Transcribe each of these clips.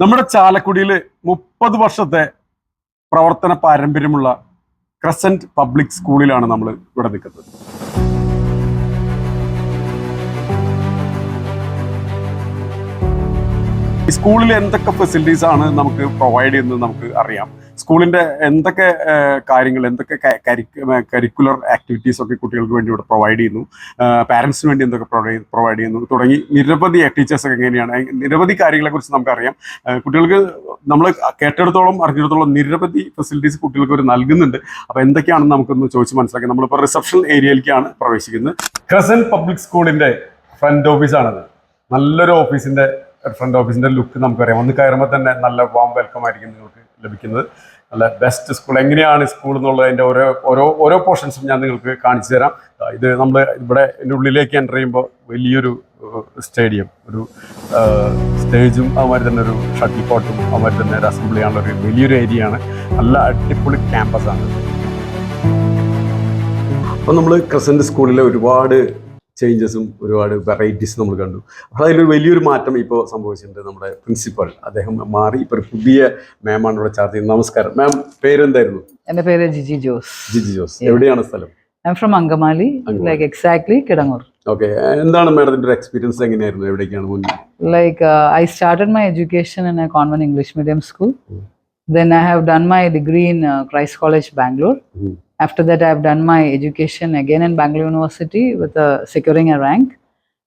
നമ്മുടെ ചാലക്കുടിയിൽ മുപ്പത് വർഷത്തെ പ്രവർത്തന പാരമ്പര്യമുള്ള ക്രസന്റ് പബ്ലിക് സ്കൂളിലാണ് നമ്മൾ ഇവിടെ നിൽക്കുന്നത്. സ്കൂളിൽ എന്തൊക്കെ ഫെസിലിറ്റീസ് ആണ് നമുക്ക് പ്രൊവൈഡ് ചെയ്യുന്നത് നമുക്ക് അറിയാം. സ്കൂളിന്റെ എന്തൊക്കെ കാര്യങ്ങൾ എന്തൊക്കെ കരിക്കുലർ ആക്ടിവിറ്റീസ് ഒക്കെ കുട്ടികൾക്ക് വേണ്ടി ഇവിടെ പ്രൊവൈഡ് ചെയ്യുന്നു? പാരന്റ്സിന് വേണ്ടി എന്തൊക്കെ പ്രൊവൈഡ് ചെയ്യുന്നു? തുടങ്ങി നിരവധി ടീച്ചേഴ്സ് ഒക്കെ എങ്ങനെയാണ്? നിരവധി കാര്യങ്ങളെ കുറിച്ച് നമുക്കറിയാം കുട്ടികൾക്ക് നമ്മൾ കേട്ടെടുത്തോളം അറിഞ്ഞിടത്തോളം നിരവധി ഫെസിലിറ്റീസ് കുട്ടികൾക്ക് ഒരു നൽകുന്നുണ്ട്. അപ്പോൾ എന്തൊക്കെയാണെന്ന് നമുക്കൊന്ന് ചോദിച്ച് മനസ്സിലാക്കാം. നമ്മളിപ്പോൾ റിസപ്ഷൻ ഏരിയയിലേക്കാണ് പ്രവേശിക്കുന്നത്. ക്രസൻ പബ്ലിക് സ്കൂളിന്റെ ഫ്രണ്ട് ഓഫീസാണത്. നല്ലൊരു ഓഫീസിന്റെ ഫ്രണ്ട് ഓഫീസിന്റെ ലുക്ക് നമുക്കറിയാം. ഒന്ന് കയറുമ്പോൾ തന്നെ നല്ല വാം വെൽക്കം ആയിരിക്കും നിങ്ങൾക്ക് ലഭിക്കുന്നത്. നല്ല ബെസ്റ്റ് സ്കൂൾ എങ്ങനെയാണ് സ്കൂൾ എന്നുള്ളതിന്റെ ഓരോ ഓരോ ഓരോ പോർഷൻസും ഞാൻ നിങ്ങൾക്ക് കാണിച്ചു തരാം. ഇത് നമ്മൾ ഇവിടെ ഉള്ളിലേക്ക് എന്റർ ചെയ്യുമ്പോൾ വലിയൊരു സ്റ്റേഡിയം ഒരു സ്റ്റേജും അതുമാതിരി തന്നെ ഒരു ഷട്ടിൽ കോട്ടും അതുമാതിരി തന്നെ ഒരു അസംബ്ലി ആണുള്ള ഒരു വലിയൊരു ഏരിയ ആണ്. നല്ല അടിപൊളി ക്യാമ്പസ് ആണ്. അപ്പോൾ നമ്മൾ ക്രസന്റ് സ്കൂളിലെ ഒരുപാട് ചേഞ്ചസും ഒരുപാട് വെറൈറ്റീസ് നമ്മൾ കണ്ടു. അപ്പോൾ അതിലൊരു വലിയൊരു മാറ്റം ഇപ്പോൾ സംഭവിച്ചിട്ടുണ്ട് നമ്മുടെ പ്രിൻസിപ്പൽ അദ്ദേഹം മാറി ഇപ്പോൾ ഒരു പുതിയ മാമാണ് ഇവിടെ ചാർജ് ചെയ്യുന്നത്. നമസ്കാരം. മാം പേരെന്തായിരുന്നു? എന്റെ പേര് ജിജി ജോസ്. ജിജി ജോസ്. എവിടെയാണ് സ്ഥലം? I'm from Angamaly. Like exactly Kidangoor. Okay എന്താണ് മാഡത്തിന്റെ ഒരു എക്സ്പീരിയൻസ് എങ്ങനെയായിരുന്നു? എവിടേക്കാണ് മുന്നേ like I started my education in a convent English medium school then I have done my degree in Christ college uh, christ college bangalore Mm. after that i have done my education again in bangalore university with uh, securing a rank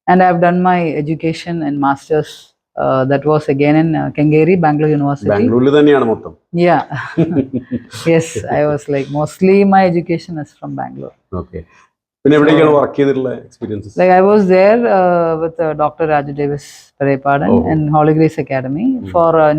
and i have done my education and masters uh, that was again in uh, kengeri bangalore university ബാംഗ്ലൂരിൽ തന്നെയാണ് മൊത്തം yeah yes i was like mostly my education is from bangalore okay പിന്നെ എവിടേക്കാണ് work ചെയ്തിട്ടുള്ള experiences Like I was there uh, with uh, Dr. Raju Davis Parepadan Oh. in Holy Grace Academy for uh,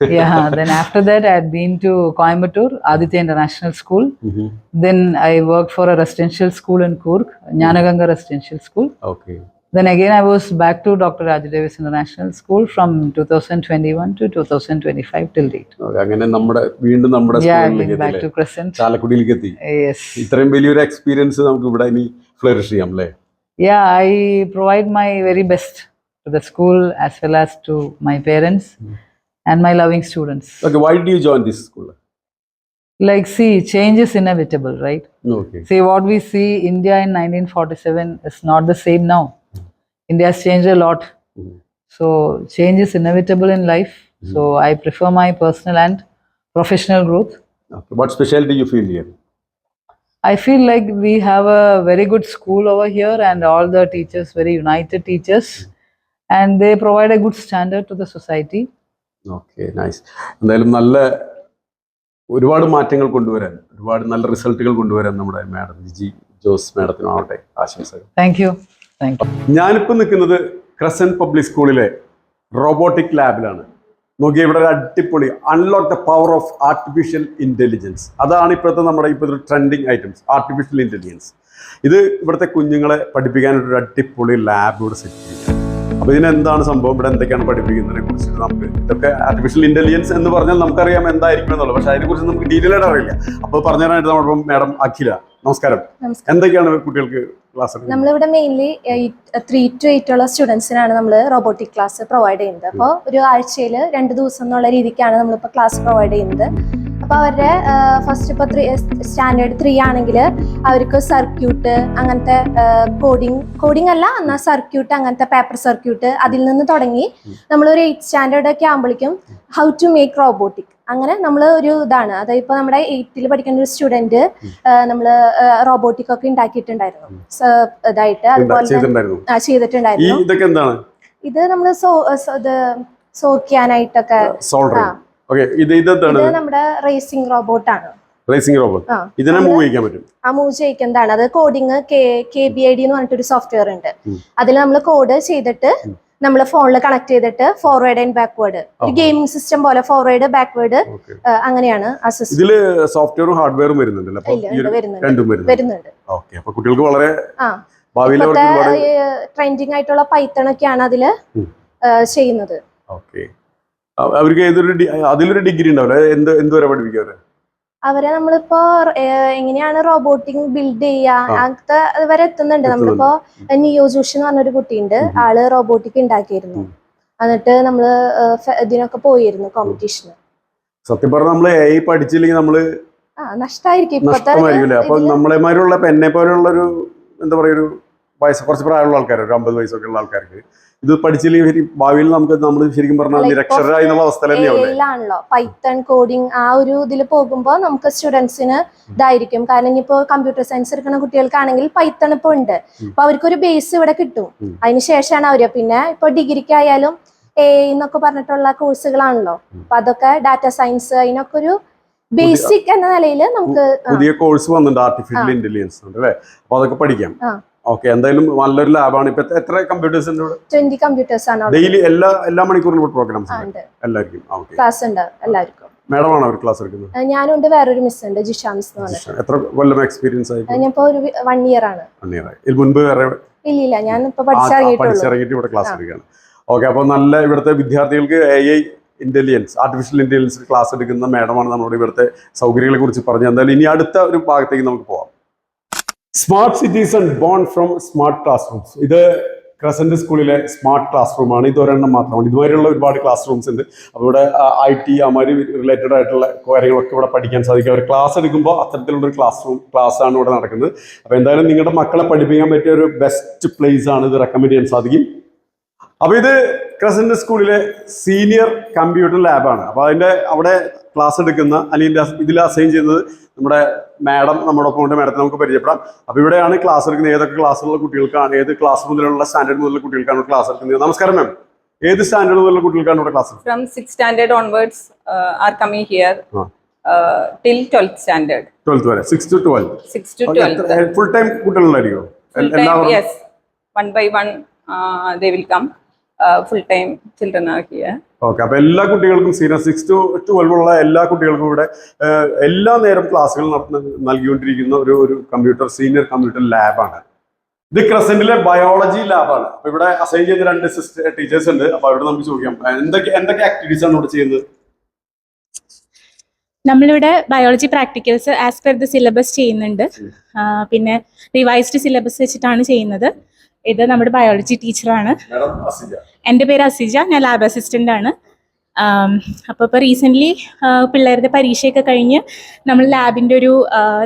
Nearly 10 to 11 years. Oh really yeah, then after that, I had been to Coimbatore, Aditya International School. mm-hmm. Then I worked for a residential school in kurk Jnanaganga Residential School. okay Then again, I was back to Dr. Rajadevis Davis International School from 2021 to 2025 till date. അങ്ങനെ നമ്മുടെ വീണ്ടും നമ്മുടെ Yeah, I've സ്കൂളിലേക്ക് been back to Crescent. ചാലക്കുടിയിലേക്ക് എത്തി Yes. ഇത്രയും വലിയൊരു experience നമുക്ക് ഇവിടെ ഇനി ഫ്ലറിഷ് ചെയ്യാം അല്ലേ yeah i provide my very best to the school as well as to my parents and my loving students. Okay, why did you join this school? Like, see, change is inevitable, right? Okay. See, what we see India in 1947 is not the same now. India has changed a lot. Mm. So, change is inevitable in life. Mm. So, I prefer my personal and professional growth. Okay. What specialty you feel here? I feel like we have a very good school over here, and all the teachers very united teachers, mm. and they provide a good standard to the society. Okay nice എന്തായാലും നല്ല ഒരുപാട് മാറ്റങ്ങൾ കൊണ്ടുവരാൻ ഒരുപാട് നല്ല റിസൾട്ടുകൾ കൊണ്ടുവരാൻ നമ്മുടെ madam Jiji Jose മാഡത്തിനാവട്ടെ ആശംസകൾ. Thank you. ഞാനിപ്പോൾ നിൽക്കുന്നത് ക്രസൻ പബ്ലിക് സ്കൂളിലെ റോബോട്ടിക് ലാബിലാണ്. നോക്കി ഇവിടെ ഒരു അടിപൊളി unlock the power of artificial intelligence അതാണ് ഇപ്പോഴത്തെ നമ്മുടെ ഇപ്പോഴത്തെ ട്രെൻഡിങ് ഐറ്റംസ് ആർട്ടിഫിഷ്യൽ ഇന്റലിജൻസ് ഇത് ഇവിടുത്തെ കുഞ്ഞുങ്ങളെ പഠിപ്പിക്കാനൊരു അടിപൊളി ലാബ് ഇവിടെ സെറ്റ് ചെയ്തിട്ടുണ്ട്. അപ്പോൾ ഇതിനെന്താണ് സംഭവം? ഇവിടെ എന്തൊക്കെയാണ് പഠിപ്പിക്കുന്നതിനെ കുറിച്ചിട്ട് നമുക്ക് ഇതൊക്കെ ആർട്ടിഫിഷ്യൽ ഇന്റലിജൻസ് എന്ന് പറഞ്ഞാൽ നമുക്കറിയാം എന്തായിരിക്കും എന്നുള്ളത്. പക്ഷെ അതിനെക്കുറിച്ച് നമുക്ക് ഡീറ്റെയിൽ ആയിട്ട് അറിയില്ല. അപ്പോൾ പറഞ്ഞു തരാനായിട്ട് നമ്മുടെ മാഡം അഖില നമസ്കാരം. നമസ്കാരം. എന്തൊക്കെയാണ് കുട്ടികൾക്ക് ക്ലാസ് നമ്മളിവിടെ മെയിൻലി ത്രീ ടു എയ്റ്റ് ഉള്ള സ്റ്റുഡൻസിനാണ് നമ്മൾ റോബോട്ടിക് ക്ലാസ് പ്രൊവൈഡ് ചെയ്യുന്നത്. അപ്പോൾ ഒരു ആഴ്ചയിൽ രണ്ട് ദിവസം എന്നുള്ള രീതിക്കാണ് നമ്മളിപ്പോൾ ക്ലാസ് പ്രൊവൈഡ് ചെയ്യുന്നത്. അപ്പോൾ അവരുടെ ഫസ്റ്റ് ഇപ്പോൾ ത്രീ സ്റ്റാൻഡേർഡ് ത്രീ ആണെങ്കിൽ അവർക്ക് സർക്യൂട്ട് അങ്ങനത്തെ കോഡിങ് കോഡിങ് അല്ല എന്നാൽ സർക്യൂട്ട് അങ്ങനത്തെ പേപ്പർ സർക്യൂട്ട് അതിൽ നിന്ന് തുടങ്ങി നമ്മളൊരു എയ്റ്റ് സ്റ്റാൻഡേർഡ് ഒക്കെ ആകുമ്പോഴേക്കും ഹൗ ടു മേക്ക് റോബോട്ടിക് അങ്ങനെ നമ്മൾ ഒരു ഇതാണ്. അതായത് ഇപ്പോൾ നമ്മുടെ എയ്ത്തിൽ പഠിക്കുന്ന ഒരു സ്റ്റുഡന്റ് നമ്മൾ റോബോട്ടിക് ഒക്കെ ഉണ്ടാക്കിയിട്ടുണ്ടായിരുന്നു. ഇതായിട്ട് അതുപോലെ ആ, ചെയ്തിട്ടുണ്ടായിരുന്നു. ഇതൊക്കെ എന്താണ്? ഇത് നമ്മൾ സോ ഇത് സോക്കിയാനായിട്ടൊക്കെ സോൾഡർ ആ. ഓക്കെ ഇത് ഇതെന്താണ്? ഇത് നമ്മുടെ റേസിംഗ് റോബോട്ടാണ് റേസിംഗ് റോബോട്ട് ഇതിനെ മൂവ് ചെയ്യാൻ പറ്റും? ആ മൂവ് ചെയ്യിക്കുന്നതാണ്. അത് coding K B I D എന്ന് പറഞ്ഞിട്ടൊരു സോഫ്റ്റ്വെയർ ഉണ്ട്. അതിൽ നമ്മൾ കോഡ് ചെയ്തിട്ട് നമ്മൾ ഫോണിൽ കണക്ട് ചെയ്തിട്ട് ഫോർവേഡ് ആൻഡ് ബാക്ക്വേഡ് ഒരു. ഗെയിമിംഗ് സിസ്റ്റം പോലെ ഫോർവേഡ് ബാക്ക്വേഡ് അങ്ങനെയാണ് ഇതിൽ സോഫ്റ്റ്വെയറും ഹാർഡ്വെയറും വരുന്നുണ്ട്. വരുന്നുണ്ട്. കുട്ടികൾക്ക് വളരെ ട്രെൻഡിങ് ആയിട്ടുള്ള പൈത്തൺ ഒക്കെയാണ് അതിൽ ചെയ്യുന്നത്. ഓക്കെ. അവർക്ക് ഏതൊരു അതിലൊരു ഡിഗ്രി ഉണ്ടാവില്ല. എന്ത് എന്തുവരെ പഠിപ്പിക്കും അവരെ? അവരെ നമ്മളിപ്പോ എങ്ങനെയാണ് റോബോട്ടിക് ബിൽഡ് ചെയ്യുക. അങ്ങനത്തെ വരെ എത്തുന്നുണ്ട്. നമ്മളിപ്പോ നിയോ ജോഷി എന്ന് പറഞ്ഞൊരു കുട്ടിയുണ്ട്. ആൾ റോബോട്ടിക് ഉണ്ടാക്കിയിരുന്നു. എന്നിട്ട് നമ്മൾ ഇതിനൊക്കെ പോയിരുന്നു കോമ്പറ്റീഷന് സത്യം പറഞ്ഞാൽ നമ്മൾ എ പഠിച്ചില്ലെങ്കിൽ നമ്മൾ നഷ്ടമായിരിക്കും നഷ്ടമായിരിക്കില്ല? അപ്പൊ നമ്മളെമാരുള്ള എന്നെ പോലുള്ള ഒരു എന്താ പറയുക ഒരു വയസ്സ് കുറച്ച് പ്രായമുള്ള ആൾക്കാർ ഒരു അമ്പത് വയസ്സൊക്കെ ഉള്ള ആൾക്കാർക്ക്. ഇത് പഠിച്ചില്ലെങ്കിൽ ഭാവിയിൽ നമുക്ക് നമ്മൾ ശരിക്കും പറഞ്ഞാൽ നിരക്ഷരായി എന്നുള്ള അവസ്ഥ തന്നെയാവില്ലേ ാണല്ലോ പൈത്തൺ കോഡിംഗ് ആ ഒരു ഇതിൽ പോകുമ്പോൾ നമുക്ക് സ്റ്റുഡൻസിന് ഇതായിരിക്കും. കാരണം ഇനിയിപ്പോ കമ്പ്യൂട്ടർ സയൻസ് എടുക്കുന്ന കുട്ടികൾക്കാണെങ്കിൽ പൈത്തൺ ഇപ്പൊ ഉണ്ട്. അപ്പൊ അവർക്കൊരു ബേസ് ഇവിടെ കിട്ടും. അതിനുശേഷമാണ് അതിന് ശേഷമാണ് അവർ. പിന്നെ ഇപ്പൊ ഡിഗ്രിക്കായാലും എ എന്നൊക്കെ പറഞ്ഞിട്ടുള്ള കോഴ്സുകളാണല്ലോ. അപ്പൊ അതൊക്കെ ഡാറ്റ സയൻസ് അതിനൊക്കെ ഒരു ബേസിക് എന്ന നിലയിൽ നമുക്ക് പുതിയ കോഴ്സ് വന്നിട്ടുണ്ട് ആർട്ടിഫിഷ്യൽ. ഇന്റലിജൻസ് അല്ലേ? അപ്പൊ അതൊക്കെ പഠിക്കാം. ഓക്കെ എന്തായാലും നല്ലൊരു ലാബാണ് ഇപ്പൊ എത്ര കമ്പ്യൂട്ടേഴ്സ് ഉണ്ട് ഇവിടെ? ട്വന്റി കമ്പ്യൂട്ടേഴ്സ് ആണ് ഡെയിലി എല്ലാ എല്ലാ മണിക്കൂറിലും പ്രോഗ്രാംസ് എല്ലാവർക്കും. ക്ലാസ് ഉണ്ട് എല്ലാവർക്കും. മാഡം ആണ് അവർ ക്ലാസ് എടുക്കുന്നത്? ഞാനുണ്ട് വേറൊരു മിസ് ഉണ്ട് ജിഷ മിസ് എന്ന് പറഞ്ഞിട്ട്. എത്ര കൊല്ലം എക്സ്പീരിയൻസ് ആയി? ഞാൻ ഒരു വൺ ഇയർ ആണ്. അന്നേരായി ഇതിന് മുൻപ് വേറെ ഇല്ല ഇല്ല ഞാൻ ഇപ്പൊ പഠിച്ചിറങ്ങിയിട്ട് ഇവിടെ ക്ലാസ് എടുക്കുകയാണ്. ഓക്കെ അപ്പോൾ നല്ല ഇവിടുത്തെ വിദ്യാർത്ഥികൾക്ക് A I intelligence artificial intelligence class എടുക്കുന്ന മാഡമാണ് നമ്മുടെ ഇവിടുത്തെ സൗകര്യങ്ങളെ കുറിച്ച് പറഞ്ഞു എന്തായാലും ഇനി അടുത്ത ഒരു ഭാഗത്തേക്ക് നമുക്ക് പോവാം. Smart cities and born from smart classrooms ഇത് ക്രസന്റ് സ്കൂളിലെ സ്മാർട്ട് ക്ലാസ് റൂമാണ് ഇത് ഒരെണ്ണം മാത്രമാണ്. ഇതുവരെയുള്ള ഒരുപാട് ക്ലാസ് റൂംസ് ഉണ്ട്. അപ്പോൾ ഇവിടെ ഐ ടി അമാര് റിലേറ്റഡ് ആയിട്ടുള്ള കാര്യങ്ങളൊക്കെ ഇവിടെ പഠിക്കാൻ സാധിക്കും. അവർ ക്ലാസ് എടുക്കുമ്പോൾ അത്തരത്തിലുള്ള ഒരു ക്ലാസ് റൂം ക്ലാസ് ആണ് ഇവിടെ നടക്കുന്നത്. അപ്പോൾ എന്തായാലും നിങ്ങളുടെ മക്കളെ പഠിപ്പിക്കാൻ പറ്റിയ ഒരു ബെസ്റ്റ് പ്ലേസ് ആണ് ഇത് റെക്കമെൻഡ് ചെയ്യാൻ സാധിക്കും. അപ്പോൾ ഇത് ക്രസന്റ് സ്കൂളിലെ സീനിയർ കമ്പ്യൂട്ടർ ലാബാണ് അപ്പോൾ അതിന്റെ അവിടെ ക്ലാസ് എടുക്കുന്ന അല്ലെങ്കിൽ ഇതിൽ അസൈൻ ചെയ്യുന്നത് നമ്മുടെ മാഡം നമ്മുടെ ഒപ്പം ഉണ്ട്. മാഡത്തെ നമുക്ക് പരിചയപ്പെടാം. അപ്പൊ ഇവിടെയാണ് ക്ലാസ് എടുക്കുന്നത്. ഏതൊക്കെ ക്ലാസ്സുള്ള കുട്ടികൾക്കാണ്? ഏത് ക്ലാസ് മുതലുള്ള സ്റ്റാൻഡേർഡ് മുതലുള്ള കുട്ടികൾക്കാണ് ക്ലാസ് എടുക്കുന്നത്? നമസ്കാരം മാം ഏത് സ്റ്റാൻഡേർഡ് മുതലുള്ള കുട്ടികൾക്കാണ് ഇവിടെ class from six standard onwards are coming here till twelfth standard till 12th standard. Twelfth വരെ. Six to twelve 6 to 12 full time കുട്ടികളുണ്ടായിരിക്കും full time yes. One by one uh, they will come. Uh, full okay അപ്പൊ എല്ലാ കുട്ടികൾക്കും senior six to twelve ഉള്ള എല്ലാ കുട്ടികൾക്കും ഇവിടെ എല്ലാ നേരം ക്ലാസ്സുകൾ നൽകിക്കൊണ്ടിരിക്കുന്ന ഒരു ഒരു കമ്പ്യൂട്ടർ സീനിയർ കമ്പ്യൂട്ടർ ലാബാണ്. ഇത് ക്രസന്റിലെ ബയോളജി ലാബാണ്. അപ്പൊ ഇവിടെ അസൈൻ ചെയ്ത രണ്ട് സിസ്റ്റർ ടീച്ചേഴ്സ് ഉണ്ട്. അപ്പൊ അവിടെ നമുക്ക് ചോദിക്കാം. എന്തൊക്കെ എന്തൊക്കെ ആക്ടിവിറ്റീസ് ആണ് ഇവിടെ ചെയ്യുന്നത്? നമ്മളിവിടെ biology practicals as per the syllabus ചെയ്യുന്നുണ്ട്. പിന്നെ റിവൈസ്ഡ് സിലബസ് വെച്ചിട്ടാണ് ചെയ്യുന്നത്. ഇത് നമ്മുടെ ബയോളജി ടീച്ചറാണ് മാഡം അസിജ എന്റെ പേര് അസിജ ഞാൻ ലാബ് അസിസ്റ്റന്റ് ആണ്. അപ്പോൾ ഇപ്പോൾ റീസെന്റ്ലി പിള്ളേരുടെ പരീക്ഷയൊക്കെ കഴിഞ്ഞ് നമ്മൾ ലാബിന്റെ ഒരു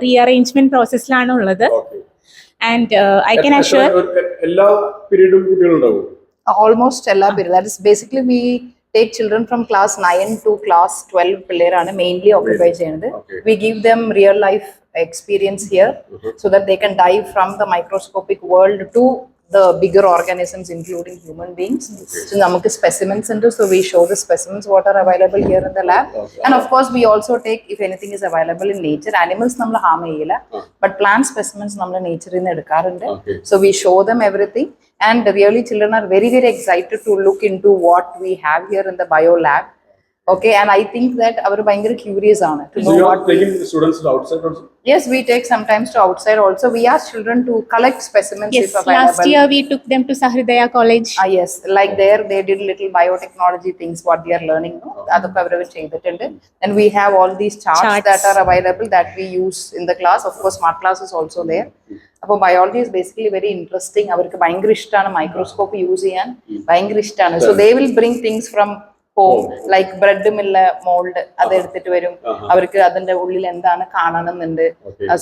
റീഅറേഞ്ച്മെന്റ് പ്രോസസ്സിലാണ് ഉള്ളത്. ആൻഡ് ഐ ക്യാൻ അഷ്യൂർ എല്ലാ പീരീഡും കുട്ടികളുണ്ടാവും ഓൾമോസ്റ്റ് എല്ലാ പീരീഡും that is basically we take children from class nine to class twelve പിള്ളേരാണ് മെയിൻലി ഓക്കുപൈ ചെയ്യുന്നത്. We give them real life experience here so that they can dive from the microscopic world to the bigger organisms including human beings so നമുക്ക് specimens ഉണ്ട് so we show the specimens what are available here in the lab and of course we also take if anything is available in nature animals നമ്മൾ harm ചെയ്യില്ല but plant specimens നമ്മൾ നേച്ചറിൽ നിന്ന് എടുക്കാറുണ്ട് Okay. so we show them everything and really children are very very excited to look into what we have here in the bio lab okay and i think that അവർ ഭയങ്കര curious ആണ് to know what we students outside also Yes, we take sometimes to outside also. We ask children to collect specimens yes if available. last year we took them to Sahridaya College Ah, yes, like there they did little biotechnology things what they are learning. No? അതൊക്കെ അവരവർ ചെയ്തിട്ടുണ്ട്. And we have all these charts, Charts. that are available that we use in the class. Of course, smart class is also there. അപ്പോൾ biology is basically very interesting അവർക്ക് ഭയങ്കര ഇഷ്ടമാണ് microscope use ചെയ്യാൻ ഭയങ്കര ഇഷ്ടമാണ് so they will bring things from home like bread മില്ല mould അത് എടുത്തിട്ട് വരും. അവർക്ക് അതിന്റെ ഉള്ളിൽ എന്താണ് കാണണമെന്നുണ്ട്.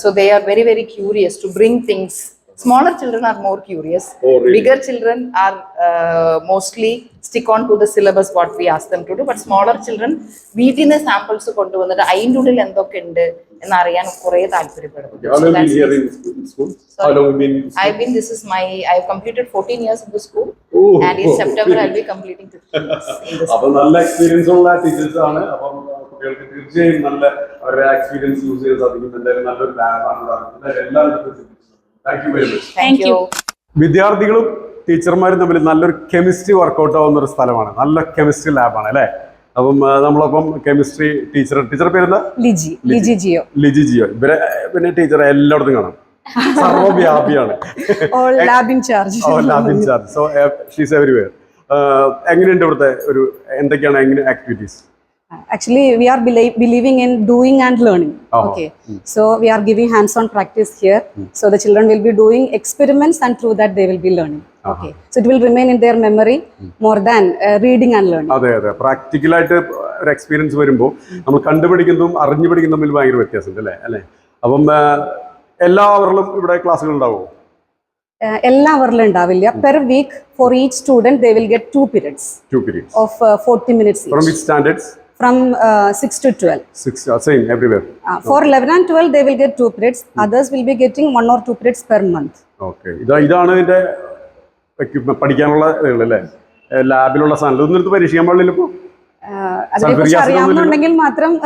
So they are very very curious to bring things smaller children are more curious Oh, really? Bigger children are mostly stick on to the syllabus what we has to do but smaller children വീട്ടിൽ നിന്ന് samples കൊണ്ടുവന്നിട്ട് അതിന്റെ ഉള്ളിൽ എന്തൊക്കെ ഉണ്ട് എന്നറിയാൻ കുറെ താല്പര്യപ്പെടുന്നു So that's it. I've been, this is my, I've completed 14 years in the school. Oh, and in oh, September really? I'll be completing 15 years in this. നല്ല എക്സ്പീരിയൻസ് ഉള്ള ടീച്ചേഴ്സ് ആണ്. അപ്പം കുട്ടികൾക്ക് തീർച്ചയായും നല്ല അവരുടെ എക്സ്പീരിയൻസ് യൂസ് ചെയ്യാൻ സാധിക്കും. എന്തായാലും നല്ലൊരു ലാബാണ് എല്ലാവരും താങ്ക് യു. വിദ്യാർത്ഥികളും ടീച്ചർമാരും തമ്മിൽ നല്ലൊരു കെമിസ്ട്രി വർക്കൗട്ട് ആവുന്ന ഒരു സ്ഥലമാണ്. നല്ല കെമിസ്ട്രി ലാബാണ് അല്ലേ? അപ്പം നമ്മളൊപ്പം കെമിസ്ട്രി ടീച്ചർ ടീച്ചർ പേരെന്താ? ലിജി ലിജി. ജിയോ. ലിജി ജിയോ. ഇവരെ പിന്നെ ടീച്ചർ എല്ലായിടത്തും കാണാം. സർവവ്യാപിയാണ് all lab incharge oh lab incharge so she's everywhere എങ്ങനെയുണ്ട് ഇവിടുത്തെ ഒരു എന്തൊക്കെയാണ് എങ്ങനെ activities Actually, we are belie- believing in doing and learning. Oh. Okay. So we are giving hands-on practice here. So the children will be doing experiments and through that they will be learning. Okay. So it will remain in their memory more than uh, reading and learning. അതെ അതെ പ്രാക്ടിക്കലായിട്ട് ഒരു experience വരുമ്പോൾ നമ്മൾ കണ്ടുപിടിക്കുന്നതും അറിഞ്ഞു പഠിക്കുന്നതും തമ്മിൽ ഭയങ്കര വ്യത്യാസമുണ്ട് അല്ലേ അല്ലേ അപ്പം ആ, എല്ലാവരിലും ഇവിടെ ക്ലാസ്സുകൾ ഉണ്ടാവുമോ Uh, എല്ലാവരിലും ഉണ്ടാവില്ല per week for each student they will get two periods two periods of forty minutes from which standards from six to twelve six same everywhere for eleven and twelve they will get two periods others will be getting one or two periods per month okay ഇതാ ഇതാണ് ഇതിന്റെ equipment- പഠിക്കാനുള്ള ഇതുകൾ അല്ലേ ലാബിലുള്ള സാധനം. ഇതൊന്നും എടുത്ത് പരീക്ഷിക്കാൻ പാടില്ല ഇപ്പോൾ അതിനെക്കുറിച്ച് അറിയാമെന്നുണ്ടെങ്കിൽ മാത്രം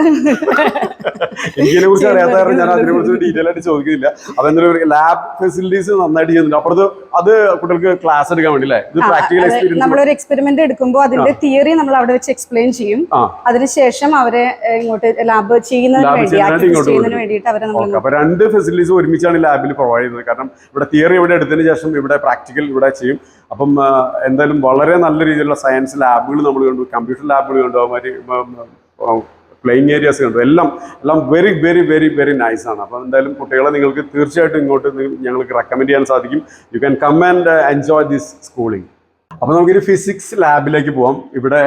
എനിക്കിതിനെ കുറിച്ച് അറിയാത്ത കാരണം ഞാൻ അതിനെ കുറിച്ച് ഡീറ്റെയിൽ ആയിട്ട് ചോദിക്കുന്നില്ല. അതെന്തായാലും ലാബ് ഫെസിലിറ്റീസ് നന്നായിട്ട് ചെയ്യുന്നുണ്ട്. അപ്പുറത്ത് അത് കുട്ടികൾക്ക് ക്ലാസ് എടുക്കാൻ വേണ്ടി ഇത് പ്രാക്ടിക്കൽ എക്സ്പീരിയൻസ് നമ്മളൊരു എക്സ്പെരിമെന്റ് എടുക്കുമ്പോൾ അതിന്റെ തിയറി നമ്മൾ അവിടെ വെച്ച് എക്സ്പ്ലെയിൻ ചെയ്യും. അതിനുശേഷം അവരെ ഇങ്ങോട്ട് ലാബ് ചെയ്യുന്നതിന് വേണ്ടി വേണ്ടിയിട്ട് അവരെ നമ്മൾ അപ്പൊ രണ്ട് ഫെസിലിറ്റീസ് ഒരുമിച്ചാണ് ലാബിൽ പ്രൊവൈഡ് ചെയ്യുന്നത്. കാരണം ഇവിടെ തിയറി ഇവിടെ എടുത്തതിന് ശേഷം ഇവിടെ പ്രാക്ടിക്കൽ ഇവിടെ ചെയ്യും. അപ്പം എന്തായാലും വളരെ നല്ല രീതിയിലുള്ള സയൻസ് ലാബുകൾ നമ്മൾ കണ്ടു. കമ്പ്യൂട്ടർ ലാബുകൾ കണ്ടു. അതുമാതിരി പ്ലേയിങ് ഏരിയാസ് കണ്ടു. എല്ലാം എല്ലാം very very very very nice ആണ്. അപ്പം എന്തായാലും കുട്ടികളെ നിങ്ങൾക്ക് തീർച്ചയായിട്ടും ഇങ്ങോട്ട് ഞങ്ങൾക്ക് റെക്കമെൻഡ് ചെയ്യാൻ സാധിക്കും. You can come and enjoy this schooling അപ്പം നമുക്കൊരു ഫിസിക്സ് ലാബിലേക്ക് പോവാം. ഇവിടെ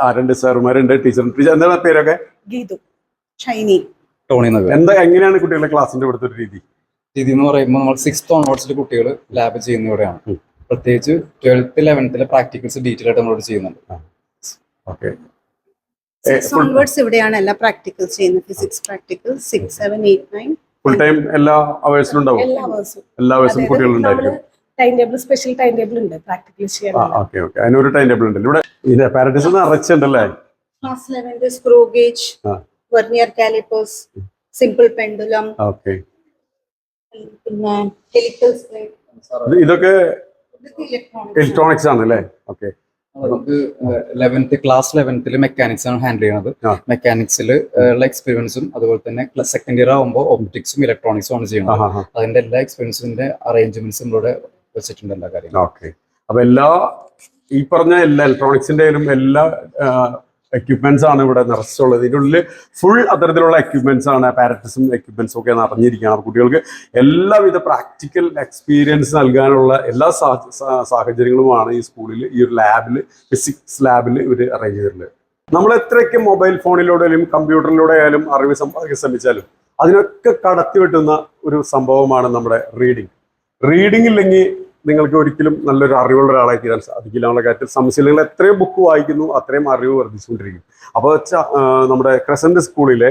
ആ, രണ്ട് സാറുമാരുണ്ട്. ടീച്ചർ ടീച്ചർ എന്താണ് പേരൊക്കെ? ഗീതു. ഷൈനി. ടോണി നഗർ. എന്താ എങ്ങനെയാണ് കുട്ടികളുടെ ക്ലാസ്സിന്റെ ഇവിടുത്തെ ഒരു രീതി? രീതി എന്ന് പറയുമ്പോൾ നമ്മൾ സിക്സ് ഓൺവേർഡ്സിൽ കുട്ടികൾ ലാബ് ചെയ്യുന്ന ഇവിടെയാണ്. ഉം. പ്രത്യേകിച്ച് ട്വൽത്ത് ലെവൻത്തിലെ പ്രാക്ടിക്കൽസ് ഡീറ്റെയിൽ ആയിട്ട് നമ്മളോട് ചെയ്യുന്നുണ്ട്. ഓക്കെ ഓൺവേർഡ്സ് ഇവിടെയാണ് എല്ലാ പ്രാക്ടിക്കൽസ് ചെയ്യുന്നത്. Physics practical six seven eight nine full time എല്ലാ അവേഴ്സിലും ഉണ്ടാവും? എല്ലാ വേഴ്സും എല്ലാ അവേഴ്സും കുട്ടികളുണ്ടായിരിക്കും? Time table special time table ഉണ്ട് പ്രാക്ടിക്കൽ ചെയ്യാൻ ആ ഓക്കെ ഓക്കെ അതിനൊരു ടൈം ടേബിൾ ഉണ്ട്. ഇവിടെ നിറച്ചുണ്ടല്ലേ? ക്ലാസ് സ്ക്രൂ ഗേജ് ആ. Vernier callipers simple pendulum okay പിന്നെ ഹെലിക്കൽ ഇതൊക്കെ ഇലക്ട്രോണിക്സ് ആണ് അല്ലേ ഓക്കെ നമുക്ക് ലെവൻത്ത് ക്ലാസ് ലെവൻത്തിൽ മെക്കാനിക്സ് ആണ് ഹാൻഡിൽ ചെയ്യുന്നത് മെക്കാനിക്സിൽ ഉള്ള എക്സ്പീരിയൻസും അതുപോലെ തന്നെ സെക്കൻഡ് ഇയർ ആകുമ്പോൾ ഒപ്റ്റിക്സും ഇലക്ട്രോണിക്സും ആണ് ചെയ്യുന്നത് അതിന്റെ എല്ലാ എക്സ്പീരിയൻസിന്റെ അറേഞ്ച്മെന്റ്സും ഇവിടെ വെച്ചിട്ടുണ്ട് എല്ലാ കാര്യങ്ങളും. ഓക്കെ അപ്പൊ എല്ലാ ഈ പറഞ്ഞ എല്ലാ ഇലക്ട്രോണിക്സിന്റെ എല്ലാ എക്യുപ്മെന്റ്സ് ആണ് ഇവിടെ നിറച്ചുള്ളത്. ഇതിന്റെ ഉള്ളിൽ ഫുൾ അത്തരത്തിലുള്ള എക്യുപ്മെന്റ്സ് ആണ് പാരറ്റിസും എക്യുപ്മെന്റ്സും ഒക്കെ നിറഞ്ഞിരിക്കുകയാണ് കുട്ടികൾക്ക് എല്ലാവിധ പ്രാക്ടിക്കൽ എക്സ്പീരിയൻസ് നൽകാനുള്ള എല്ലാ സാഹചര്യങ്ങളുമാണ് ഈ സ്കൂളിൽ ഈ ഒരു ലാബിൽ ഫിസിക്സ് ലാബിൽ ഇവർ അറേഞ്ച് ചെയ്തിട്ടുള്ളത്. നമ്മൾ എത്രയൊക്കെ മൊബൈൽ ഫോണിലൂടെ ആയാലും കമ്പ്യൂട്ടറിലൂടെ ആയാലും അറിവ് സമ്പാദിക്കാൻ ശ്രമിച്ചാലും അതിനൊക്കെ കടത്തിവെട്ടുന്ന ഒരു സംഭവമാണ് നമ്മുടെ റീഡിങ് റീഡിംഗ് ഇല്ലെങ്കിൽ നിങ്ങൾക്ക് ഒരിക്കലും നല്ലൊരു അറിവുള്ള ഒരാളായി തീരാൻ സാധിക്കില്ല എന്നുള്ള കാര്യത്തിൽ സംശയം നിങ്ങൾ എത്രയും ബുക്ക് വായിക്കുന്നു അത്രയും അറിവ് വർദ്ധിച്ചുകൊണ്ടിരിക്കും. അപ്പോൾ നമ്മുടെ ക്രസന്റ് സ്കൂളിലെ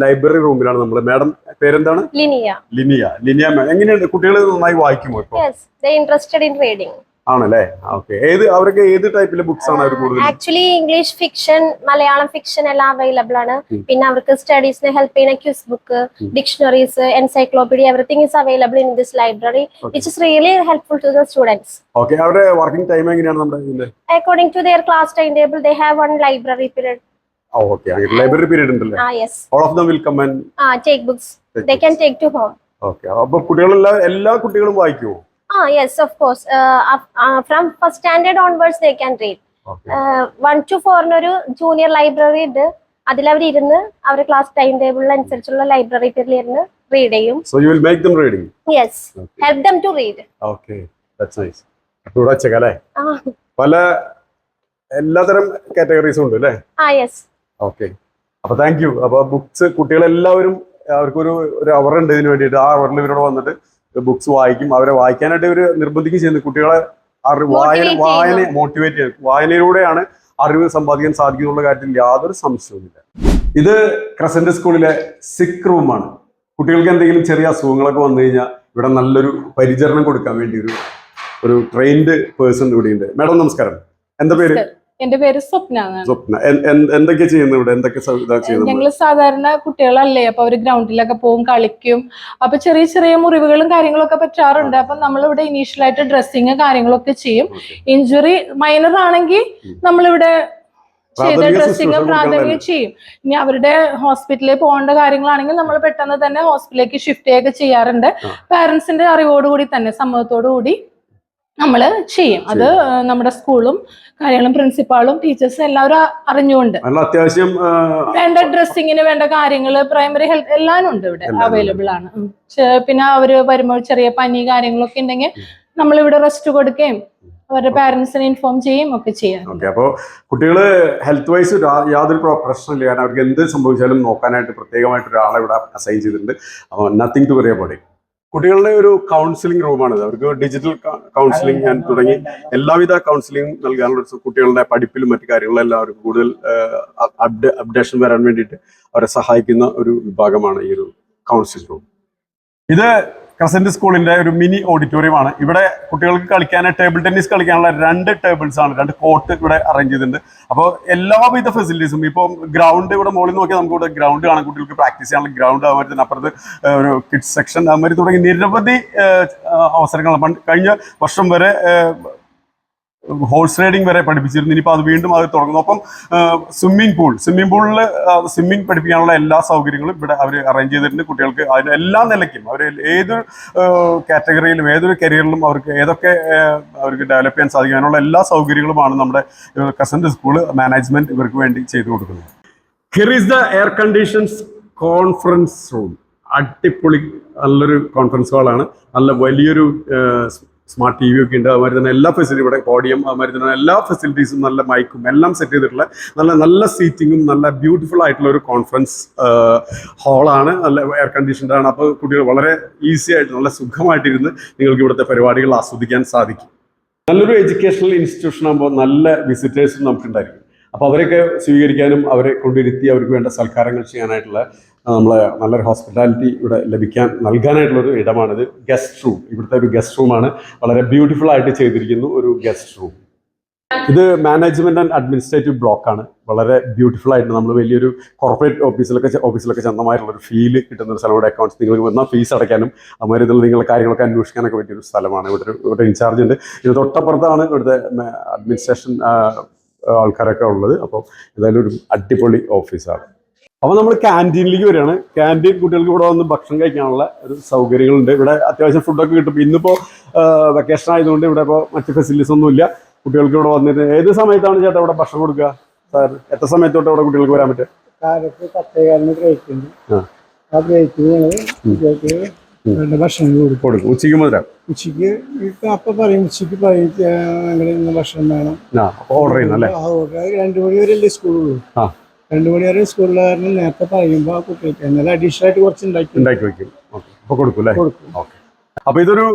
ലൈബ്രറി റൂമിലാണ് നമ്മൾ മാഡം പേരെന്താണ്? ലിനിയ. ലിനിയ. ലിനിയ മാം എങ്ങനെയുണ്ട്? കുട്ടികൾ നന്നായി വായിക്കുമോ ദ ഇൻട്രസ്റ്റഡ് ഇൻ റീഡിംഗ് ആണല്ലേ? ഓക്കെ ഏത് അവരൊക്കെ ഏത് ടൈപ്പിലെ ബുക്സ് ആണ് അവർ കൂടുതൽ actually English fiction Malayalam fiction എല്ലാം അവൈലബിൾ ആണ്. പിന്നെ അവർക്ക് സ്റ്റഡീസിന് ഹെൽപ്പ് ചെയ്യുന്ന quiz book dictionaries encyclopedia everything is available in this library which is really helpful to the students okay അവരുടെ വർക്കിംഗ് ടൈം എങ്ങനെയാണ് നമ്മുടെ ഇതിന്റെ according to their class timetable they have one library period okay library period ഉണ്ടല്ലേ? ആ yes all of them will come and ah take books they can take to home okay അപ്പോൾ കുട്ടികളെല്ലാം എല്ലാ കുട്ടികളും വായിക്കുമോ ah yes of course. From first standard from the standard read they can read. One two ഫോറിനൊരു junior library ഉണ്ട് അതിൽ അവർ ഇരുന്ന് അവർ class time ടേബിളിൽ അനുസരിച്ചുള്ള ലൈബ്രറി പേരിൽ ഇരുന്ന് റീഡ് ചെയ്യും. So you will make them reading yes help them to read okay that's nice ഇവിടെ വെച്ചേക്കാം ആ. പല എല്ലാതരം കാറ്റഗറീസും ഉണ്ട് അല്ലേ? ആ യെസ് ഓക്കെ അപ്പൊ താങ്ക് യു അപ്പൊ ബുക്സ് കുട്ടികളെല്ലാവരും അവർക്കൊരു ഒരു അവർ ഉണ്ട് ഇതിന് വേണ്ടിയിട്ട്. ആ അവറിൽ ഇവരോട് വന്നിട്ട് ബുക്സ് വായിക്കും. അവരെ വായിക്കാനായിട്ട് ഇവർ നിർബന്ധിക്കുകയും ചെയ്യുന്നു. കുട്ടികളെ അറിവ് വായന വായന. മോട്ടിവേറ്റ് ചെയ്യും വായനയിലൂടെയാണ് അറിവ് സമ്പാദിക്കാൻ സാധിക്കുന്നുള്ള കാര്യത്തിൽ യാതൊരു സംശയവുമില്ല. ഇത് ക്രസന്റ് സ്കൂളിലെ സിക്ക് റൂമാണ് കുട്ടികൾക്ക് എന്തെങ്കിലും ചെറിയ അസുഖങ്ങളൊക്കെ വന്നു കഴിഞ്ഞാൽ ഇവിടെ നല്ലൊരു പരിചരണം കൊടുക്കാൻ വേണ്ടി ഒരു ഒരു ട്രെയിൻഡ് പേഴ്സൺ ഇവിടെ ഉണ്ട്. മാഡം നമസ്കാരം. എന്താ പേര്? എന്റെ പേര് സ്വപ്ന സ്വപ്ന. എന്തൊക്കെ ചെയ്യുന്നു ഇവിടെ? എന്തൊക്കെ ഞങ്ങൾ സാധാരണ കുട്ടികളല്ലേ അപ്പൊ അവർ ഗ്രൗണ്ടിലൊക്കെ പോകും കളിക്കും. അപ്പൊ ചെറിയ ചെറിയ മുറിവുകളും കാര്യങ്ങളൊക്കെ പറ്റാറുണ്ട്. അപ്പൊ നമ്മളിവിടെ ഇനീഷ്യൽ ആയിട്ട് ഡ്രസ്സിങ് കാര്യങ്ങളൊക്കെ ചെയ്യും. ഇഞ്ചുറി മൈനർ ആണെങ്കിൽ നമ്മളിവിടെ ചെയ്ത ഡ്രസ്സിങ് പ്രാഥമിക ചെയ്യും. ഇനി അവരുടെ ഹോസ്പിറ്റലിൽ പോകേണ്ട കാര്യങ്ങളാണെങ്കിൽ നമ്മൾ പെട്ടെന്ന് തന്നെ ഹോസ്പിറ്റലിലേക്ക് ഷിഫ്റ്റ് ചെയ്യുകയൊക്കെ ചെയ്യാറുണ്ട്. പാരന്റ്സിന്റെ അറിവോടുകൂടി തന്നെ സമ്മതത്തോടു കൂടി നമ്മൾ ചെയ്യും. അത് നമ്മുടെ സ്കൂളും കാര്യങ്ങളും പ്രിൻസിപ്പാളും ടീച്ചേഴ്സും എല്ലാവരും അറിഞ്ഞുകൊണ്ട്. അത്യാവശ്യം വേണ്ട ഡ്രസ്സിങ്ങിന് വേണ്ട കാര്യങ്ങൾ പ്രൈമറി ഹെൽത്ത് എല്ലാം ഉണ്ട് ഇവിടെ അവൈലബിൾ ആണ്. പിന്നെ അവർ വരുമ്പോൾ ചെറിയ പനി കാര്യങ്ങളൊക്കെ ഉണ്ടെങ്കിൽ നമ്മൾ ഇവിടെ റെസ്റ്റ് കൊടുക്കുകയും അവരുടെ പാരന്റ്സിനെ ഇൻഫോം ചെയ്യും ഒക്കെ ചെയ്യാം. ഓക്കെ അപ്പോൾ കുട്ടികൾ ഹെൽത്ത് വൈസ് യാതൊരു പ്രോ- പ്രശ്നമില്ല. കാരണം അവർക്ക് എന്ത് സംഭവിച്ചാലും നോക്കാനായിട്ട് പ്രത്യേകമായിട്ട് ഒരാളെ ഇവിടെ അസൈൻ ചെയ്തിട്ടുണ്ട്. അപ്പോൾ നത്തിങ് ടു വെറിയ ബോഡി കുട്ടികളുടെ ഒരു കൗൺസിലിംഗ് റൂമാണിത് അവർക്ക് ഡിജിറ്റൽ കൗൺസിലിംഗ് ഞാൻ തുടങ്ങി. എല്ലാവിധ കൗൺസിലിംഗ് നൽകാനുള്ള കുട്ടികളുടെ പഠിപ്പിലും മറ്റു കാര്യങ്ങളെല്ലാം അവർക്ക് കൂടുതൽ അപ്ഡേഷൻ വരാൻ വേണ്ടിയിട്ട് അവരെ സഹായിക്കുന്ന ഒരു വിഭാഗമാണ് ഈ ഒരു കൗൺസിലിംഗ് റൂം ഇത് ക്രസന്റ് സ്കൂളിന്റെ ഒരു മിനി ഓഡിറ്റോറിയം ആണ്. ഇവിടെ കുട്ടികൾക്ക് കളിക്കാനായി ടേബിൾ ടെന്നീസ് കളിക്കാനുള്ള രണ്ട് ടേബിൾസ് ആണ് രണ്ട് കോർട്ട് ഇവിടെ അറേഞ്ച് ചെയ്തിട്ടുണ്ട്. അപ്പോൾ എല്ലാവിധ ഫെസിലിറ്റീസും ഇപ്പോൾ ഗ്രൗണ്ട് ഇവിടെ മുകളിൽ നോക്കിയാൽ നമുക്ക് ഇവിടെ ഗ്രൗണ്ട് കാണാം. കുട്ടികൾക്ക് പ്രാക്ടീസ് ചെയ്യാനുള്ള ഗ്രൗണ്ട് അതുമാതിരി തന്നെ അപ്പുറത്ത് ഒരു കിഡ്സ് സെക്ഷൻ അതുമാതിരി തുടങ്ങി. നിരവധി അവസരങ്ങൾ. പണ്ട് കഴിഞ്ഞ വർഷം വരെ ഹോഴ്സ് റൈഡിംഗ് വരെ പഠിപ്പിച്ചിരുന്നു. ഇനിയിപ്പോൾ അത് വീണ്ടും അത് തുടങ്ങുന്നു. അപ്പം സ്വിമ്മിംഗ് പൂൾ സ്വിമ്മിംഗ് പൂളിൽ സ്വിമ്മിംഗ് പഠിപ്പിക്കാനുള്ള എല്ലാ സൗകര്യങ്ങളും ഇവിടെ അവർ അറേഞ്ച് ചെയ്തിട്ടുണ്ട്. കുട്ടികൾക്ക് അതിന് എല്ലാ നിലയ്ക്കും അവർ ഏത് കാറ്റഗറിയിലും ഏതൊരു കരിയറിലും അവർക്ക് ഏതൊക്കെ അവർക്ക് ഡെവലപ്പ് ചെയ്യാൻ സാധിക്കാനുള്ള എല്ലാ സൗകര്യങ്ങളുമാണ് നമ്മുടെ കസന്റ് സ്കൂൾ മാനേജ്മെന്റ് ഇവർക്ക് വേണ്ടി ചെയ്തു കൊടുക്കുന്നത്. Here is the air conditions conference room അടിപൊളി നല്ലൊരു കോൺഫറൻസ് ഹാളാണ് നല്ല വലിയൊരു സ്മാർട്ട് ടി വി ഒക്കെ ഉണ്ട്. അതുമാതിരി തന്നെ എല്ലാ ഫെസിലിറ്റി ഇവിടെ പോഡിയം അതുമാതിരി തന്നെ എല്ലാ ഫെസിലിറ്റീസും നല്ല മൈക്കും എല്ലാം സെറ്റ് ചെയ്തിട്ടുള്ള നല്ല നല്ല സീറ്റിങ്ങും നല്ല ബ്യൂട്ടിഫുൾ ആയിട്ടുള്ള ഒരു കോൺഫറൻസ് ഹാളാണ് നല്ല എയർ കണ്ടീഷൻഡ് ആണ്. അപ്പോൾ കുട്ടികൾ വളരെ ഈസി ആയിട്ട് നല്ല സുഖമായിട്ടിരുന്ന് നിങ്ങൾക്ക് ഇവിടുത്തെ പരിപാടികൾ ആസ്വദിക്കാൻ സാധിക്കും. നല്ലൊരു എഡ്യൂക്കേഷണൽ ഇൻസ്റ്റിറ്റ്യൂഷൻ ആകുമ്പോൾ നല്ല വിസിറ്റേഴ്സും നമുക്കുണ്ടായിരിക്കും. അപ്പോൾ അവരെയൊക്കെ സ്വീകരിക്കാനും അവരെ കൊണ്ടിരുത്തി അവർക്ക് വേണ്ട സൽക്കാരങ്ങൾ ചെയ്യാനായിട്ടുള്ള നമ്മളെ നല്ലൊരു ഹോസ്പിറ്റാലിറ്റി ഇവിടെ ലഭിക്കാൻ നൽകാനായിട്ടുള്ളൊരു ഇടമാണിത്. ഗസ്റ്റ് റൂം ഇവിടുത്തെ ഒരു ഗസ്റ്റ് റൂമാണ് വളരെ ബ്യൂട്ടിഫുൾ ആയിട്ട് ചെയ്തിരിക്കുന്നു ഒരു ഗസ്റ്റ് റൂം ഇത് മാനേജ്മെന്റ് ആൻഡ് അഡ്മിനിസ്ട്രേറ്റീവ് ബ്ലോക്കാണ് വളരെ ബ്യൂട്ടിഫുൾ ആയിട്ട് നമ്മൾ വലിയൊരു കോർപ്പറേറ്റ് ഓഫീസിലൊക്കെ ഓഫീസിലൊക്കെ ചെന്നമായിട്ടുള്ള ഒരു ഫീൽ കിട്ടുന്ന ഒരു സ്ഥലമാണ്. അക്കൗണ്ട്സ് നിങ്ങൾക്ക് വന്നാൽ ഫീസ് അടയ്ക്കാനും അതുമാതിരി ഇതിൽ നിങ്ങളുടെ കാര്യങ്ങളൊക്കെ അന്വേഷിക്കാനൊക്കെ പറ്റിയൊരു സ്ഥലമാണ് ഇവിടെ ഒരു ഇവിടെ ഇൻചാർജ് ഉണ്ട്. ഇത് തൊട്ടപ്പുറത്താണ് ഇവിടുത്തെ അഡ്മിനിസ്ട്രേഷൻ ആൾക്കാരൊക്കെ ഉള്ളത്. അപ്പോൾ എന്തായാലും ഒരു അടിപൊളി ഓഫീസാണ് അപ്പോൾ നമ്മൾ ക്യാന്റീനിലേക്ക് വരികയാണ്. ക്യാന്റീൻ കുട്ടികൾക്ക് ഇവിടെ വന്ന് ഭക്ഷണം കഴിക്കാനുള്ള ഒരു സൗകര്യങ്ങളുണ്ട്. ഇവിടെ അത്യാവശ്യം ഫുഡൊക്കെ കിട്ടും. ഇന്നിപ്പോൾ വെക്കേഷൻ ആയതുകൊണ്ട് ഇവിടെ ഇപ്പോൾ മറ്റ് ഫെസിലിറ്റീസ് ഒന്നുമില്ല കുട്ടികൾക്ക് ഇവിടെ വന്നിട്ട് ഏത് സമയത്താണ് ചേട്ടാ ഇവിടെ ഭക്ഷണം കൊടുക്കുക? സാർ എത്ര സമയത്തോട്ട് ഇവിടെ കുട്ടികൾക്ക് വരാൻ പറ്റും കാലത്ത് പത്തേകാലിന് ബ്രേക്ക് ഉണ്ട്. ആ. ഞങ്ങൾ ഭക്ഷണം കൊടുക്കും. ഉച്ചയ്ക്ക് മുതൽ ഉച്ചയ്ക്ക് അപ്പൊ പറയും ഉച്ചയ്ക്ക് പറയും ഞങ്ങൾ ഇന്ന് ഭക്ഷണം വേണം. ഓർഡർ ചെയ്യുന്നു അല്ലേ? ആ ഓർഡർ രണ്ടു മണി വരെ അല്ലേ സ്കൂളുള്ളൂ. രണ്ടു മണിവരെ സ്കൂളിൽ നേരത്തെ പറയുമ്പോൾ ആ കുട്ടികൾക്ക് എന്നാലും അഡീഷണൽ ആയിട്ട് കുറച്ച് ഉണ്ടാക്കി ഉണ്ടാക്കി വയ്ക്കും ഓക്കെ. അപ്പോൾ കൊടുക്കും അല്ലേ? കൊടുക്കും. ഓക്കെ. അപ്പോൾ ഇതൊരു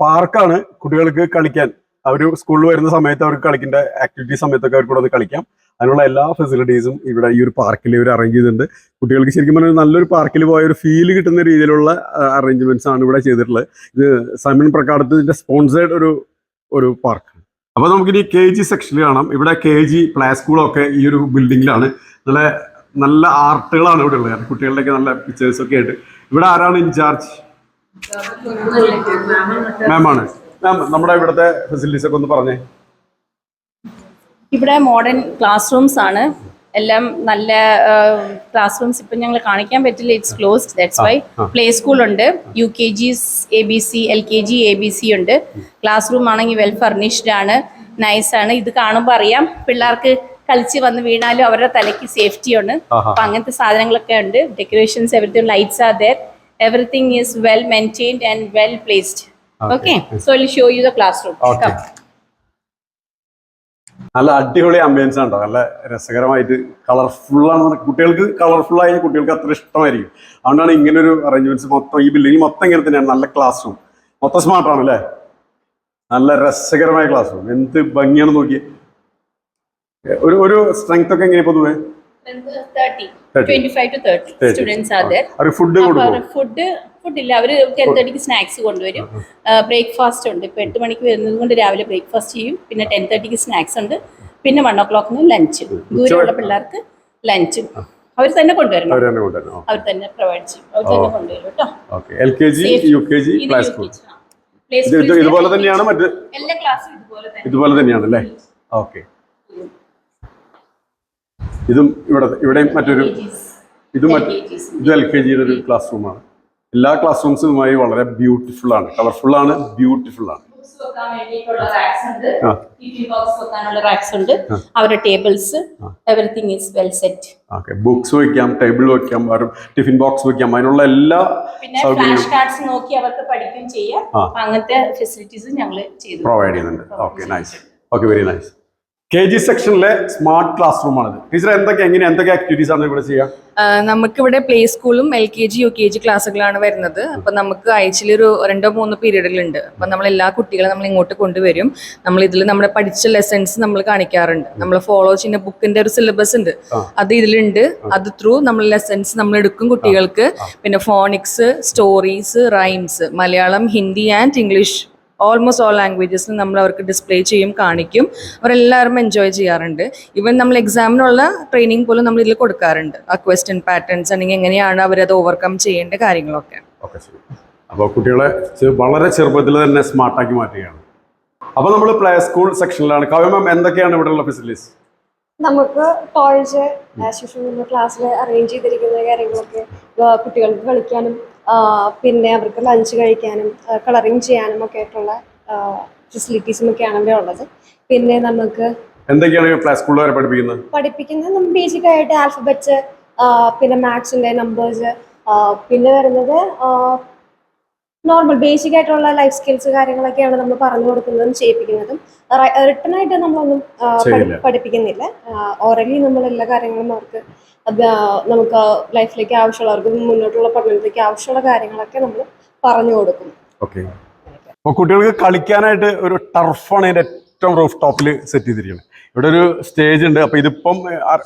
പാർക്കാണ് കുട്ടികൾക്ക് കളിക്കാൻ. അവർ സ്കൂളിൽ വരുന്ന സമയത്ത് അവർക്ക് കളിക്കേണ്ട ആക്ടിവിറ്റി സമയത്തൊക്കെ അവർക്ക് കൂടെ കളിക്കാം. അതിനുള്ള എല്ലാ ഫെസിലിറ്റീസും ഇവിടെ ഈ ഒരു പാർക്കിൽ ഇവർ അറേഞ്ച് ചെയ്തിട്ടുണ്ട്. കുട്ടികൾക്ക് ശരിക്കും പറഞ്ഞാൽ നല്ലൊരു പാർക്കിൽ പോയ ഒരു ഫീൽ കിട്ടുന്ന രീതിയിലുള്ള അറേഞ്ച്മെന്റ്സ് ആണ് ഇവിടെ ചെയ്തിട്ടുള്ളത്. ഇത് സമൻ പ്രക്കാടത്തിന്റെ സ്പോൺസേഡ് ഒരു ഒരു പാർക്ക് അപ്പോൾ നമുക്കിനി കെ ജി സെക്ഷനിൽ കാണാം. ഇവിടെ കെ ജി പ്ലേ സ്കൂളൊക്കെ ഈ ഒരു ബിൽഡിങ്ങിലാണ് നല്ല നല്ല ആർട്ടുകളാണ് ഇവിടെ ഉള്ളത്. കുട്ടികളുടെയൊക്കെ നല്ല പിക്ചേഴ്സ് ഒക്കെ ആയിട്ട്. ഇവിടെ ആരാണ് ഇൻചാർജ് മാമാണ് മാം നമ്മുടെ ഇവിടുത്തെ ഫെസിലിറ്റീസ് ഒക്കെ ഒന്ന് പറഞ്ഞേ. ഇവിടെ മോഡേൺ ക്ലാസ് റൂംസ് ആണ്. എല്ലാം നല്ല ക്ലാസ് റൂംസ് ഇപ്പം ഞങ്ങൾ കാണിക്കാൻ പറ്റില്ല. It's closed that's why. Play school ഉണ്ട് U K G A B C L K G A B C ഉണ്ട്. ക്ലാസ് റൂം ആണെങ്കിൽ വെൽ ഫർണിഷ്ഡ് ആണ്. നൈസ് ആണ്. ഇത് കാണുമ്പോൾ അറിയാം. പിള്ളേർക്ക് കളിച്ച് വന്ന് വീണാലും അവരുടെ തലയ്ക്ക് സേഫ്റ്റി ഉണ്ട്. അപ്പൊ അങ്ങനത്തെ സാധനങ്ങളൊക്കെ ഉണ്ട്. Decorations everything lights are there everything is well maintained and well placed. Okay so will show you the class room നല്ല അടിപൊളി ആംബിയൻസ് ഉണ്ടോ നല്ല രസകരമായിട്ട് കളർഫുൾ ആണ്. കുട്ടികൾക്ക് കളർഫുൾ ആയ കുട്ടികൾക്ക് അത്ര ഇഷ്ടമായിരിക്കും. അതുകൊണ്ടാണ് ഇങ്ങനെ ഒരു അറേഞ്ച്മെന്റ്സ് മൊത്തം ഈ ബിൽഡിംഗ് മൊത്തം ഇങ്ങനെ തന്നെയാണ്. നല്ല ക്ലാസ് റൂം മൊത്തം സ്മാർട്ട് ആണ് അല്ലേ നല്ല രസകരമായ ക്ലാസ് റൂം എന്ത് ഭംഗിയാണ് നോക്കിയേ. ഒരു ഒരു സ്ട്രെങ്ത് ഒക്കെ എങ്ങനെ പൊതുവേ? 30. Twenty five to thirty 30. Students are there our food food ഫുഡില്ല അവർ ടെൻ തേർട്ടിക്ക് സ്നാക്സ് കൊണ്ടുവരും. ബ്രേക്ക്ഫാസ്റ്റ് ഉണ്ട്. ഇപ്പൊ എട്ട് മണിക്ക് വരുന്നത് കൊണ്ട് രാവിലെ ബ്രേക്ക്ഫാസ്റ്റ് ചെയ്യും. പിന്നെ ടെൻ തേർട്ടിക്ക് സ്നാക്സ് ഉണ്ട്. പിന്നെ വൺ ഓ ക്ലോക്കിന് ലഞ്ച് ദൂരെയുള്ള പിള്ളേർക്ക് ലഞ്ചും അവർ തന്നെ കൊണ്ടുവരണം. അവർ തന്നെ പ്രൊവൈഡ് ചെയ്യും. അവർ തന്നെ. കൊണ്ടുവരും കേട്ടോ. ഇതുപോലെ തന്നെയാണ് മറ്റ് എല്ലാ ക്ലാസ്സും ഇതുപോലെ തന്നെയാണ് അല്ലേ ഓക്കെ. ഇതും ഇവിടെ ഇവിടെ മറ്റൊരു ഇതും മറ്റ്. ഇത് എൽ കെ ജിയുടെ ഒരു ക്ലാസ് റൂമാണ് എല്ലാ ക്ലാസ് റൂംസുമായി വളരെ ബ്യൂട്ടിഫുൾ ആണ്. കളർഫുൾ ആണ് ബ്യൂട്ടിഫുൾ ആണ്. അവരുടെ tables. Everything is well set okay books വെക്കാം ടേബിൾ വെക്കാം ടിഫിൻ ബോക്സ് വെക്കാം. അതിനുള്ള എല്ലാ ഫ്ലാഷ് കാർഡ്സ് നോക്കി അവർക്ക് പഠിക്കുകയും ചെയ്യാം. അങ്ങനത്തെ ഫെസിലിറ്റീസ് ഞങ്ങൾ ചെയ്തു. പ്രൊവൈഡ് ചെയ്യുന്നുണ്ട്. Okay nice okay very nice K G സെക്ഷനിലെ smart class room ആണ് ടീച്ചർ എന്തൊക്കെ എങ്ങനെ എന്തൊക്കെ ആക്ടിവിറ്റീസ് ആണ് ഇവിടെ ചെയ്യുക? നമുക്കിവിടെ പ്ലേ സ്കൂളും L K G U K G ക്ലാസ്സുകളാണ് വരുന്നത്. അപ്പം നമുക്ക് ആഴ്ചയിൽ ഒരു രണ്ടോ മൂന്നോ പീരീഡുകളുണ്ട് അപ്പം നമ്മൾ എല്ലാ കുട്ടികളെ നമ്മൾ ഇങ്ങോട്ട് കൊണ്ടുവരും. നമ്മൾ ഇതിൽ നമ്മുടെ പഠിച്ച ലെസൺസ് നമ്മൾ കാണിക്കാറുണ്ട്. നമ്മൾ ഫോളോ ചെയ്യുന്ന ബുക്കിന്റെ ഒരു സിലബസ് ഉണ്ട്. അത് ഇതിലുണ്ട്. അത് ത്രൂ നമ്മൾ ലെസൺസ് നമ്മൾ എടുക്കും കുട്ടികൾക്ക്. പിന്നെ phonics stories rhymes Malayalam Hindi and English almost all ലാംഗ്വേജസിൽ നമ്മൾ അവർക്ക് ഡിസ്പ്ലേ ചെയ്യും കാണിക്കും. അവരെല്ലാവരും എൻജോയ് ചെയ്യാറുണ്ട്. ഈവൻ നമ്മൾ എക്സാമിനുള്ള ട്രെയിനിങ് പോലും നമ്മൾ ഇതിൽ കൊടുക്കാറുണ്ട്. ആ ക്വസ്റ്റ്യൻ പാറ്റേൺസ് അല്ലെങ്കിൽ എങ്ങനെയാണ് അവരത് ഓവർകം ചെയ്യേണ്ട കാര്യങ്ങളൊക്കെ. അപ്പോൾ കുട്ടികളെ വളരെ ചെറുപ്പത്തിൽ തന്നെ സ്മാർട്ടാക്കി മാറ്റുകയാണ്. അപ്പോൾ നമ്മൾ പ്ലേ സ്കൂൾ സെക്ഷനിലാണ് കവ്യ മാം എന്തൊക്കെയാണ് ഇവിടെയുള്ള ഫെസിലിറ്റീസ് നമുക്ക് ടോയ്സ് ശിശു ക്ലാസ്സിൽ അറേഞ്ച് ചെയ്തിരിക്കുന്ന കാര്യങ്ങളൊക്കെ കുട്ടികൾക്ക് കളിക്കാനും പിന്നെ അവർക്ക് ലഞ്ച് കഴിക്കാനും കളറിങ് ചെയ്യാനും ഒക്കെ ആയിട്ടുള്ള ഫെസിലിറ്റീസും ഒക്കെയാണ് ഇവിടെ ഉള്ളത്. പിന്നെ നമുക്ക് എന്തൊക്കെയാണ് പഠിപ്പിക്കുന്നത്? പഠിപ്പിക്കുന്നത് നമ്മൾ ബേസിക് ആയിട്ട് ആൽഫബറ്റ്സ് പിന്നെ മാത്സിന്റെ നമ്പേഴ്സ് പിന്നെ വരുന്നത് നോർമൽ ബേസിക് ആയിട്ടുള്ള ലൈഫ് സ്കിൽസ് കാര്യങ്ങളൊക്കെയാണ് നമ്മൾ പറഞ്ഞു കൊടുക്കുന്നതും ചെയ്യിപ്പിക്കുന്നതും. റിട്ടൺ ആയിട്ട് നമ്മളൊന്നും. പഠിപ്പിക്കുന്നില്ല. ഓറലി നമ്മൾ എല്ലാ കാര്യങ്ങളും അവർക്ക് നമുക്ക് ലൈഫിലേക്ക് ആവശ്യമുള്ള അവർക്ക് മുന്നോട്ടുള്ള പഠനത്തിലേക്ക് ആവശ്യമുള്ള കാര്യങ്ങളൊക്കെ നമ്മൾ പറഞ്ഞു കൊടുക്കും. അപ്പോൾ കുട്ടികൾക്ക് കളിക്കാനായിട്ട് ഒരു ടർഫാണ് ഇതിന്റെ ഏറ്റവും റൂഫ് ടോപ്പിൽ സെറ്റ് ചെയ്തിരിക്കുന്നത് ഇവിടെ ഒരു സ്റ്റേജ് ഉണ്ട്. അപ്പോൾ ഇതിപ്പം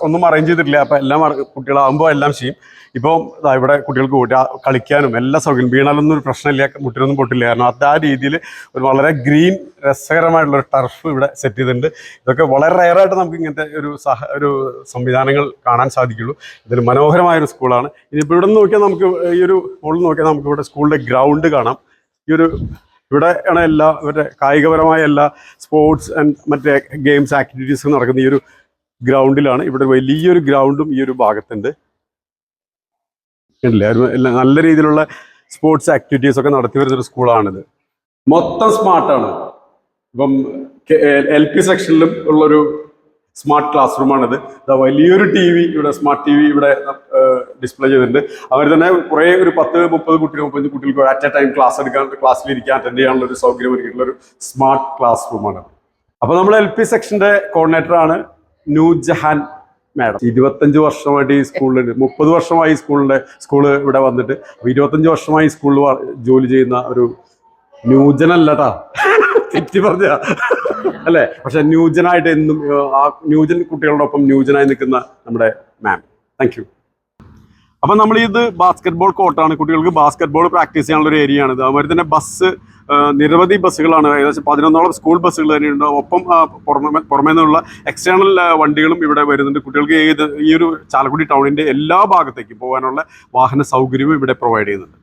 ഒന്നും അറേഞ്ച് ചെയ്തിട്ടില്ല. അപ്പോൾ എല്ലാം കുട്ടികളാകുമ്പോൾ എല്ലാം ചെയ്യും. ഇപ്പം ഇവിടെ കുട്ടികൾക്ക് കൂട്ടി കളിക്കാനും എല്ലാ സൗകര്യം വീണാലൊന്നും ഒരു പ്രശ്നമില്ല. മുട്ടിനൊന്നും പൊട്ടില്ല. കാരണം അത് ആ രീതിയിൽ ഒരു വളരെ ഗ്രീൻ രസകരമായിട്ടുള്ള ഒരു ടർഫ് ഇവിടെ സെറ്റ് ചെയ്തിട്ടുണ്ട്. ഇതൊക്കെ വളരെ റയറായിട്ട് നമുക്ക് ഇങ്ങനത്തെ ഒരു സഹ ഒരു സംവിധാനങ്ങൾ കാണാൻ സാധിക്കുള്ളൂ. ഇതിൽ മനോഹരമായ ഒരു സ്കൂളാണ് ഇനിയിപ്പോൾ ഇവിടെ നിന്ന് നോക്കിയാൽ നമുക്ക് ഈ ഒരു മുകളിൽ നോക്കിയാൽ നമുക്ക് ഇവിടെ സ്കൂളിന്റെ ഗ്രൗണ്ട് കാണാം. ഈ ഒരു ഇവിടെ എല്ലാ ഇവരുടെ കായികപരമായ എല്ലാ സ്പോർട്സ് ആൻഡ് മറ്റേ ഗെയിംസ് ആക്ടിവിറ്റീസ് നടക്കുന്ന ഈ ഒരു ഗ്രൗണ്ടിലാണ് ഇവിടെ വലിയൊരു ഗ്രൗണ്ടും ഈ ഒരു ഭാഗത്തുണ്ട്. ഇല്ലേ നല്ല രീതിയിലുള്ള സ്പോർട്സ് ആക്ടിവിറ്റീസ് ഒക്കെ നടത്തി വരുന്നൊരു സ്കൂളാണിത് മൊത്തം സ്മാർട്ടാണ് ഇപ്പം എൽ പി സെക്ഷനിലും ഉള്ളൊരു സ്മാർട്ട് ക്ലാസ് റൂമാണിത്. ഇതാ വലിയൊരു ടി വി ഇവിടെ സ്മാർട്ട് ടി വി ഇവിടെ ഡിസ്പ്ലേ ചെയ്തിട്ടുണ്ട്. അവർ തന്നെ കുറേ ഒരു പത്ത് മുപ്പത് കുട്ടികൾ മുപ്പത് കുട്ടികൾക്ക് അറ്റ് എ ടൈം ക്ലാസ് എടുക്കാൻ ക്ലാസ്സിൽ ഇരിക്കാൻ അറ്റൻഡ് ചെയ്യാനുള്ള ഒരു സൗകര്യം ഒരുക്കിയിട്ടുള്ള ഒരു സ്മാർട്ട് ക്ലാസ് റൂമാണ് അപ്പോൾ നമ്മൾ എൽ പി സെക്ഷന്റെ കോർഡിനേറ്റർ ആണ് ജഹാൻ മാഡം. ഇരുപത്തഞ്ച് വർഷമായിട്ട് ഈ സ്കൂളിൽ മുപ്പത് വർഷമായി സ്കൂളിന്റെ സ്കൂൾ ഇവിടെ വന്നിട്ട്. ഇരുപത്തഞ്ച് വർഷമായി സ്കൂളിൽ ജോലി ചെയ്യുന്ന ഒരു ന്യൂജനല്ലട്ടാ തെറ്റി പറഞ്ഞ അല്ലേ? പക്ഷെ ന്യൂജനായിട്ട് എന്നും ആ ന്യൂജൻ കുട്ടികളുടെ ഒപ്പം ന്യൂജനായി നിൽക്കുന്ന നമ്മുടെ മാം. താങ്ക് യു അപ്പം നമ്മൾ ഇത് ബാസ്കറ്റ് ബോൾ കോർട്ടാണ് കുട്ടികൾക്ക് ബാസ്കറ്റ് ബോൾ പ്രാക്ടീസ് ചെയ്യാനുള്ള ഒരു ഏരിയ ആണ്. അതുമാതിരി തന്നെ ബസ് നിരവധി ബസ്സുകളാണ്. ഏകദേശം പതിനൊന്നോളം സ്കൂൾ ബസ്സുകൾ തന്നെയുണ്ട്. ഒപ്പം പുറമെ പുറമേ നിന്നുള്ള എക്സ്റ്റേണൽ വണ്ടികളും ഇവിടെ വരുന്നുണ്ട്. കുട്ടികൾക്ക് ഏത് ഈ ഒരു ചാലക്കുടി ടൗണിന്റെ എല്ലാ ഭാഗത്തേക്കും പോകാനുള്ള വാഹന സൗകര്യവും ഇവിടെ പ്രൊവൈഡ് ചെയ്യുന്നുണ്ട്.